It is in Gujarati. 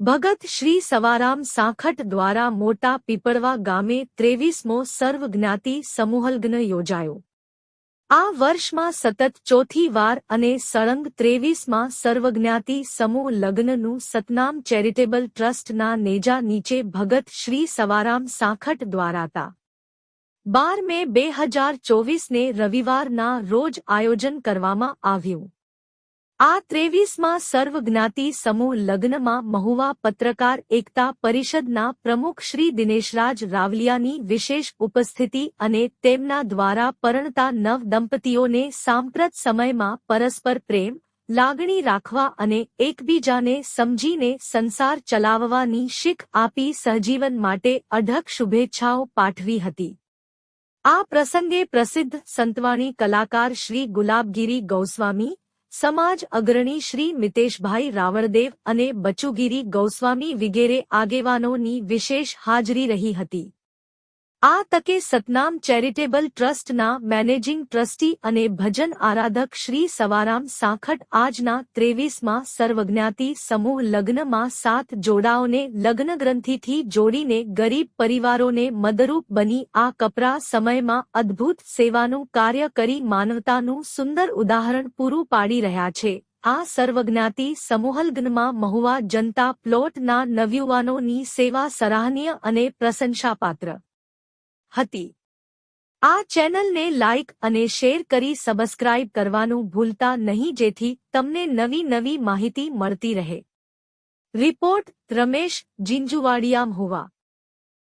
ભગત શ્રી સવારામ સાંખટ દ્વારા મોટા પીપળવા ગામે ત્રેવીસમો સર્વજ્ઞાતિ સમૂહલગ્ન યોજાયો. આ વર્ષમાં સતત ચોથી વાર અને સળંગ ત્રેવીસમાં સર્વજ્ઞાતિ સમૂહ લગ્નનું સતનામ ચેરિટેબલ ટ્રસ્ટના નેજા નીચે ભગત શ્રી સવારામ સાંખટ દ્વારા હતા. બાર મે બે હજાર ચોવીસને રવિવારના રોજ આયોજન કરવામાં આવ્યું. આ ત્રેવીસમાં સર્વજ્ઞાતિ સમૂહ લગ્નમાં મહુવા પત્રકાર એકતા પરિષદના પ્રમુખ શ્રી દિનેશરાજ રાવલિયાની વિશેષ ઉપસ્થિતિ અને તેમના દ્વારા પરણતા નવ દંપતીઓને સાંપ્રત સમયમાં પરસ્પર પ્રેમ, લાગણી રાખવા અને એકબીજાને સમજીને સંસાર ચલાવવાની શીખ આપી સહજીવન માટે અઢક શુભેચ્છાઓ પાઠવી હતી. આ પ્રસંગે પ્રસિદ્ધ સંતવાણી કલાકાર શ્રી ગુલાબગીરી ગૌસ્વામી સમાજ અગ્રણી શ્રી મિતેશભાઈ રાવળદેવ અને બચુગીરી ગૌસ્વામી વિગેરે આગેવાનોની વિશેષ હાજરી રહી હતી. આ તકે સતનામ ચેરિટેબલ ટ્રસ્ટના મેનેજિંગ ટ્રસ્ટી અને ભજન આરાધક શ્રી સવારામ સાંખટ આજના ત્રેવીસમાં સર્વજ્ઞાતિ સમૂહ લગ્નમાં સાત જોડાઓને લગ્નગ્રંથિથી જોડીને ગરીબ પરિવારોને મદરૂપ બની આ કપરા સમયમાં અદ્ભુત સેવાનું કાર્ય કરી માનવતાનું સુંદર ઉદાહરણ પૂરું પાડી રહ્યા છે. આ સર્વજ્ઞાતિ સમૂહલગ્નમાં મહુવા જનતા પ્લોટના નવયુવાનોની સેવા સરાહનીય અને પ્રશંસાપાત્ર. હતી. આ ચેનલને લાઇક અને શેર કરી સબસ્ક્રાઇબ કરવાનું ભૂલતા નહીં જેથી તમને નવી નવી માહિતી મળતી રહે. રિપોર્ટ રમેશ જિંજુવાડિયામ મહુવા